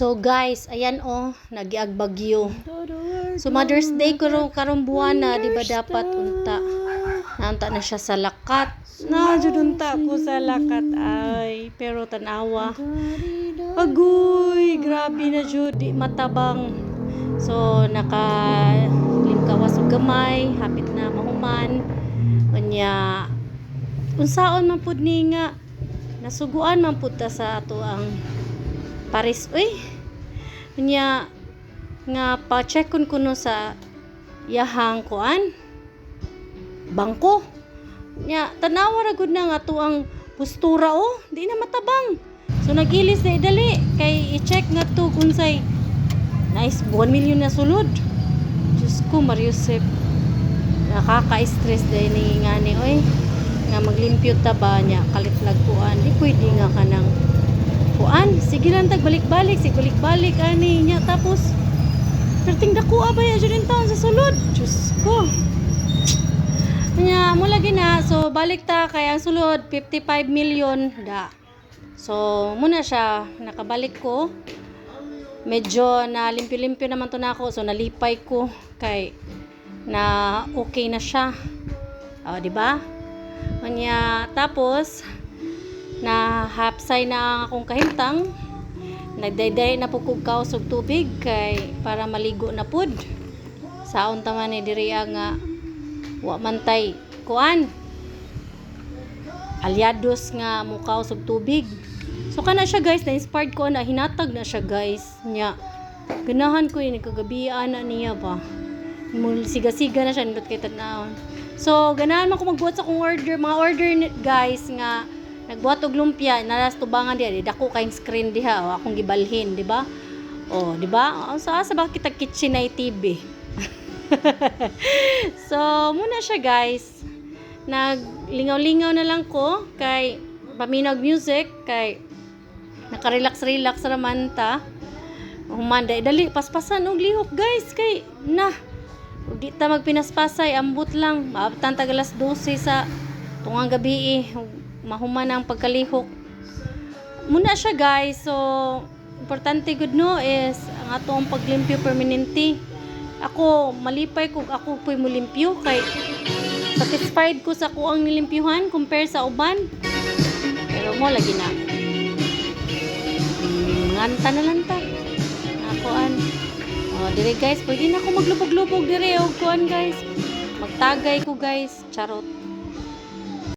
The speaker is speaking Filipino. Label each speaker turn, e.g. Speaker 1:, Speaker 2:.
Speaker 1: So guys, ayan oh, nagiag bagyo. So Mother's Day karon karong buwan na, di ba dapat unta. Naunta na siya sa lakat. Na jud unta ko sa lakat ay, pero tanawa. Agoy, grabe na jud, matabang. So naka lingkawas og gamay, hapit na mahuman. Unya unsaon man pud ni nga nasuguan man pud ta sa ato ang Paris. Uy nya nga pa-checkon ko no sa yahang kuan. Bangko. Nya tanawa ra gud na nga to ang postura oh. Di na matabang. So nagilis na idali. Kay i-check nga to kung say nice 1 million na sulod. Diyos ko Mariusep nakaka-stress dahil ni nga ni oy. Nga maglimpyo ta ba nya kalitlag kuan di pwede nga kanang kuan sige lang tag balik-balik. Sige balik-balik ani nya tapos perting dako ba ya jud taon sa sulod? Diyos ko. Nya mo lagi na. So balik ta kay ang sulod 55 million da. So muna siya. Nakabalik ko. Medyo na limpyo-limpyo naman to na ako. So nalipay ko kay na okay na siya. Oh, di ba? Kanya, tapos, na hapsay na ang akong kahimtang. Nagdayday na po kog kaos og tubig kay para maligo na pud. Saon ta man ni diri nga wa man tay kuan. Aliados nga mukaos og tubig. So kana siya guys, na-inspired ko na hinatag na siya guys. Nya ganahan ko ini kagabi ana niya ba. Mul siga-siga na siya nindot kay tanawon. So, ganahan man ko magbuhat sa kong order, mga order guys nga nagbuhat og lumpia, nalas tubangan diha, di dako kayong screen diha, o akong gibalhin, di ba? Oh, di ba? Sa asa ba kita kitchen ay TV? so, muna siya guys. Naglingaw-lingaw na lang ko kay paminaw music kay nakarelax-relax raman ta. Humanda, dali paspasan og lihok guys kay na di ta magpinaspasay, ambot lang. Maabtan tag alas 12 sa tungang gabi eh. Mahuman ang pagkalihok. Muna siya guys. So, importante good no is ang atong paglimpyo permanente. Ako, malipay kung ako po'y mulimpyo kay satisfied ko sa kuang nilimpyuhan compare sa uban. Pero mo lagi na. Hmm, nganta na lang ta. Nakuan. Oh, dire guys, pwede na ako maglubog-lubog dire og kuan guys. Magtagay ko guys, charot.